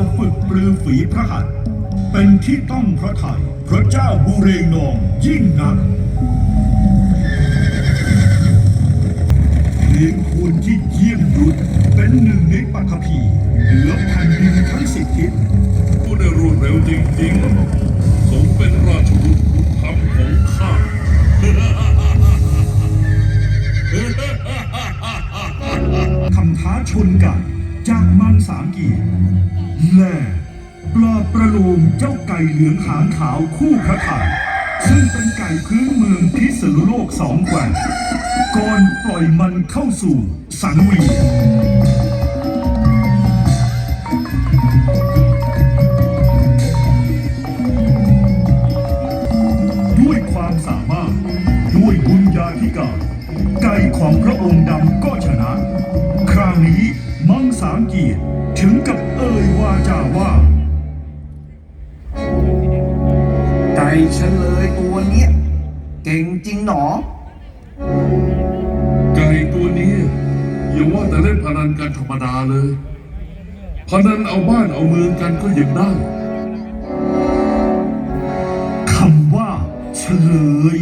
าวฝึกปรือฝีพระหัตถ์เป็นที่ต้องพระไทยพระเจ้าบุเรงนองยิ่งนักเลี้ยงคูณที่เยี่ยมยุทธเป็นหนึ่งในปัตภีเหนือแผ่นดินทั้งสิบทิศผู้ได้รวดเร็วจริงๆ สมเป็นราชบุตรบุญธรรมของข้าคำท้าชนกันจากมังสามกี และปลอบประโลมเจ้าไก่เหลืองหางขาวคู่พระไทยซึ่งเป็นไก่พื้นเมืองพิษณุโลกสองแกว่งก่อนปล่อยมันเข้าสู่สังเวียนด้วยความสามารถด้วยบุญญาธิการไก่ของพระองค์ดำก็ชนะ คราวนี้มังสามเกียรติถึงกับาจาว่าไก่เฉลยตัวเนี้ยเก่งจริงหนอ ไก่ตัวนี้อย่าว่าแต่เล่นพนันกันธรรมดาเลยพนันเอาบ้านเอาเมืองกันก็ยังได้คำว่าเฉลย